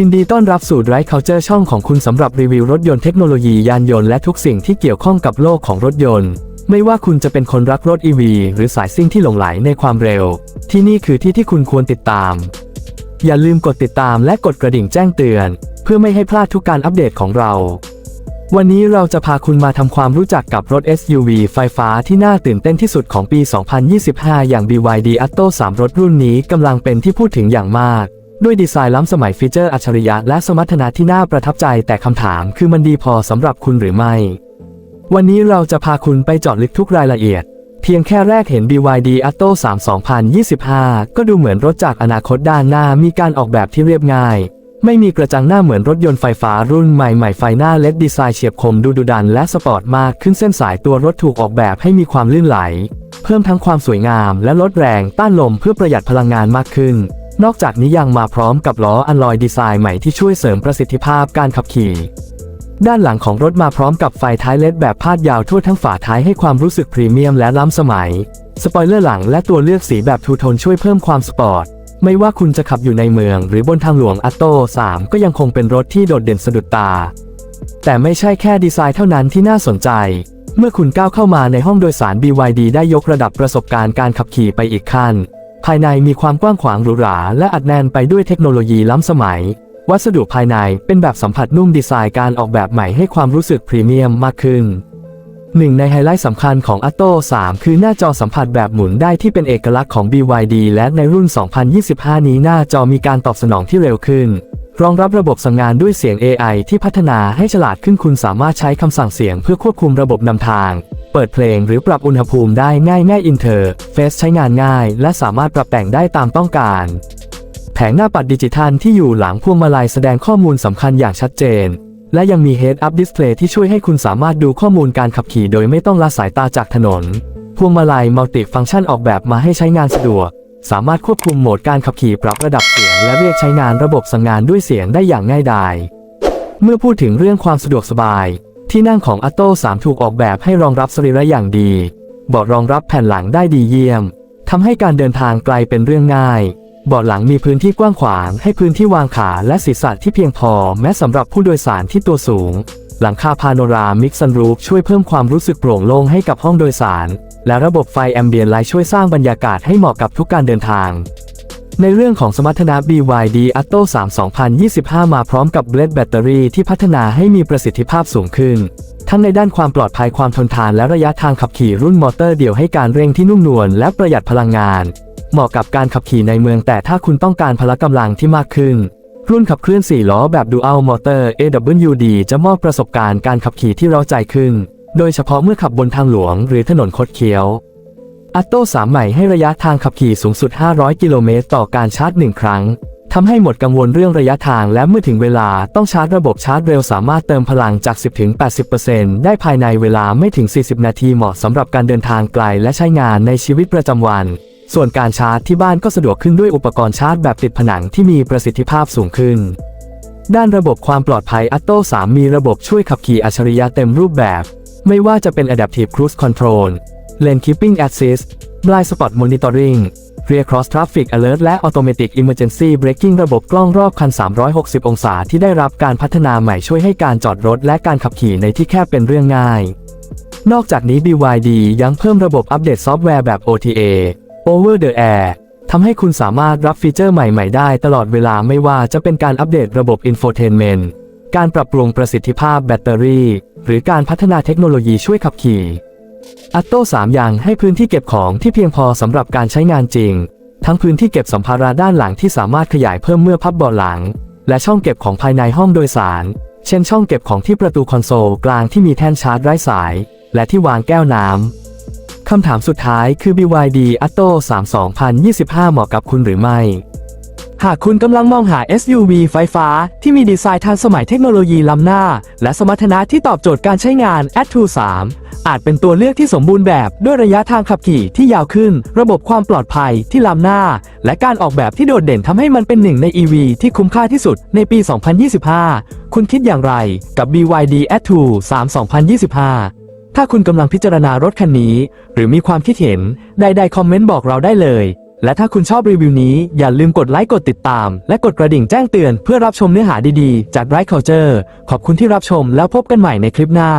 ยินดีต้อนรับสู่ Drive Culture ช่องของคุณสำหรับรีวิวรถยนต์เทคโนโลยียานยนต์และทุกสิ่งที่เกี่ยวข้องกับโลกของรถยนต์ ไม่ว่าคุณจะเป็นคนรักรถ EV หรือสายซิ่งที่หลงไหลในความเร็ว ที่นี่คือที่ที่คุณควรติดตาม อย่าลืมกดติดตามและกดกระดิ่งแจ้งเตือน เพื่อไม่ให้พลาดทุกการอัปเดตของเรา วันนี้เราจะพาคุณมาทำความรู้จักกับรถ SUV ไฟฟ้าที่น่าตื่นเต้นที่สุดของปี 2025 อย่าง BYD Atto 3 รถรุ่นนี้กำลังเป็นที่พูดถึงอย่างมาก ด้วยดีไซน์ล้ำสมัยฟีเจอร์อัจฉริยะและสมรรถนะที่น่าประทับใจแต่คำถามคือมันดีพอสำหรับคุณหรือไม่ วันนี้เราจะพาคุณไปเจาะลึกทุกรายละเอียด เพียงแค่แรกเห็น BYD Atto 3 2025 ก็ดูเหมือนรถจากอนาคตด้านหน้ามีการออกแบบที่เรียบง่าย ไม่มีกระจังหน้าเหมือนรถยนต์ไฟฟ้ารุ่นใหม่ๆ ไฟหน้าเล็ดดีไซน์เฉียบคมดูดุดันและสปอร์ตมากขึ้นเส้นสายตัวรถถูกออกแบบให้มีความลื่นไหล เพิ่มทั้งความสวยงามและลดแรงต้านลมเพื่อประหยัดพลังงานมากขึ้น นอกจากนี้ยังมาพร้อมกับล้ออันลอยดีไซน์ใหม่ที่ช่วยเสริมประสิทธิภาพการขับขี่ ด้านหลังของรถมาพร้อมกับไฟท้ายเลดแบบพาดยาวทั่วทั้งฝาท้ายให้ความรู้สึกพรีเมียมและล้ำสมัย สปอยเลอร์หลังและตัวเลือกสีแบบทูโทนช่วยเพิ่มความสปอร์ต ไม่ว่าคุณจะขับอยู่ในเมือง หรือบนทางหลวงอัตโต3ก็ยังคงเป็นรถที่โดดเด่นสะดุดตา แต่ไม่ใช่แค่ดีไซน์เท่านั้นที่น่าสนใจ เมื่อคุณก้าวเข้ามาในห้องโดยสาร BYD ได้ยกระดับประสบการณ์การขับขี่ไปอีกขั้น ภายในมีความกว้างขวางหรูหราและอัดแน่นไปด้วยเทคโนโลยีล้ำสมัย วัสดุภายในเป็นแบบสัมผัสนุ่มดีไซน์การออกแบบใหม่ให้ความรู้สึกพรีเมียมมากขึ้นหนึ่งในไฮไลท์สำคัญของ Atto 3 คือหน้าจอสัมผัสแบบหมุนได้ที่เป็นเอกลักษณ์ของ BYD และในรุ่น 2025 นี้หน้าจอมีการตอบสนองที่เร็วขึ้น รองรับระบบสั่งงานด้วยเสียง AI ที่พัฒนาให้ฉลาดขึ้นคุณสามารถใช้คำสั่งเสียงเพื่อควบคุมระบบนำทาง เปิดเพลงหรือปรับอุณหภูมิได้ง่ายง่ายอินเทอร์เฟซใช้งานง่าย และสามารถปรับแต่งได้ตามต้องการ แผงหน้าปัดดิจิทัลที่อยู่หลังพวงมาลัยแสดงข้อมูลสำคัญอย่างชัดเจน และยังมี Head Up Display ที่ช่วยให้คุณสามารถดูข้อมูลการขับขี่โดยไม่ต้องละสายตาจากถนน พวงมาลัยมัลติฟังชันออกแบบมาให้ใช้งานสะดวก สามารถควบคุมโหมดการขับขี่ปรับระดับเสียง และเรียกใช้งานระบบสั่งงานด้วยเสียงได้อย่างง่ายดายเมื่อพูดถึงเรื่องความสะดวกสบาย ที่นั่งของ Atto 3ถูกออกแบบให้รองรับสรีระอย่างดีเบาะรองรับแผ่นหลังได้ดีเยี่ยมทำให้การเดินทางไกลเป็นเรื่องง่ายเบาะหลังมีพื้นที่กว้างขวาง ให้พื้นที่วางขาและศีรษะที่เพียงพอ แม้สำหรับผู้โดยสารที่ตัวสูง หลังคาพาโนรามิกซันรูฟช่วยเพิ่มความรู้สึกโปร่งโล่งให้กับห้องโดยสาร และระบบไฟแอมเบียนไลท์ช่วยสร้างบรรยากาศให้เหมาะกับทุกการเดินทาง ในเรื่องของสมรรถนะ BYD Atto 3 2025 มาพร้อมกับเบลดแบตเตอรี่ที่พัฒนาให้มีประสิทธิภาพสูงขึ้น ทั้งในด้านความปลอดภัยความทนทานและระยะทางขับขี่รุ่นมอเตอร์เดี่ยวให้การเร่งที่นุ่มนวลและประหยัดพลังงาน เหมาะกับการขับขี่ในเมืองแต่ถ้าคุณต้องการพละกำลังที่มากขึ้น รุ่นขับเคลื่อน 4 ล้อแบบ Dual Motor AWD จะมอบประสบการณ์การขับขี่ที่เร้าใจขึ้น โดยเฉพาะเมื่อขับบนทางหลวงหรือถนนคดเคี้ยว อัตโต้3ใหม่ให้ระยะทางขับขี่สูงสุด 500 กิโลเมตรต่อการชาร์จ 1 ครั้งทำให้หมดกังวลเรื่องระยะทางและเมื่อถึงเวลาต้องชาร์จระบบชาร์จเร็วสามารถเติมพลังจาก 10-80%ได้ภายในเวลาไม่ถึง 40 นาทีเหมาะสำหรับการเดินทางไกลและใช้งานในชีวิตประจำวัน ส่วนการชาร์จที่บ้านก็สะดวกขึ้นด้วยอุปกรณ์ชาร์จแบบติดผนังที่มีประสิทธิภาพสูงขึ้น ด้านระบบความปลอดภัย Atto 3มีระบบช่วยขับขี่อัจฉริยะเต็มรูปแบบ ไม่ว่าจะเป็น Adaptive Cruise Control Lane Keeping Assist Blind Spot Monitoring Rear Cross Traffic Alert และ Automatic Emergency Braking ระบบกล้องรอบคัน 360 องศาที่ได้รับการพัฒนาใหม่ช่วยให้การจอดรถและการขับขี่ในที่แคบเป็นเรื่องง่าย นอกจากนี้ BYD ยังเพิ่มระบบอัปเดตซอฟต์แวร์แบบ OTA Over the Air ทำให้คุณสามารถรับฟีเจอร์ใหม่ ๆ ได้ตลอดเวลาไม่ว่าจะเป็นการอัปเดตระบบ Infotainment การปรับปรุงประสิทธิภาพแบตเตอรี่ หรือการพัฒนาเทคโนโลยีช่วยขับขี่ อัตโต้3อย่างให้พื้นที่เก็บของที่เพียงพอสำหรับการใช้งานจริง ทั้งพื้นที่เก็บสัมภาระด้านหลังที่สามารถขยายเพิ่มเมื่อพับเบาะหลัง และช่องเก็บของภายในห้องโดยสาร เช่นช่องเก็บของที่ประตูคอนโซลกลางที่มีแท่นชาร์จไร้สาย และที่วางแก้วน้ำคำถามสุดท้ายคือ BYD Atto 3 2025 เหมาะกับคุณหรือไม่ หากคุณกำลังมองหา SUV ไฟฟ้า ที่มีดีไซน์ทันสมัยเทคโนโลยีล้ำหน้า และสมรรถนะที่ตอบโจทย์การใช้งาน Atto 3อาจเป็นตัวเลือกที่สมบูรณ์แบบด้วยระยะทางขับขี่ที่ยาวขึ้น ระบบความปลอดภัยที่ล้ำหน้า และการออกแบบที่โดดเด่นทำให้มันเป็นหนึ่งใน EV ที่คุ้มค่าที่สุดในปี 2025 คุณคิดอย่างไรกับ BYD Atto 3 2025ถ้าคุณกำลังพิจารณารถคันนี้ หรือมีความคิดเห็นใดๆคอมเมนต์บอกเราได้เลย และถ้าคุณชอบรีวิวนี้อย่าลืมกดไลค์กดติดตาม และกดกระดิ่งแจ้งเตือนเพื่อรับชมเนื้อหาดีๆ จาก Right Culture ขอบคุณที่รับชมแล้วพบกันใหม่ในคลิปหน้า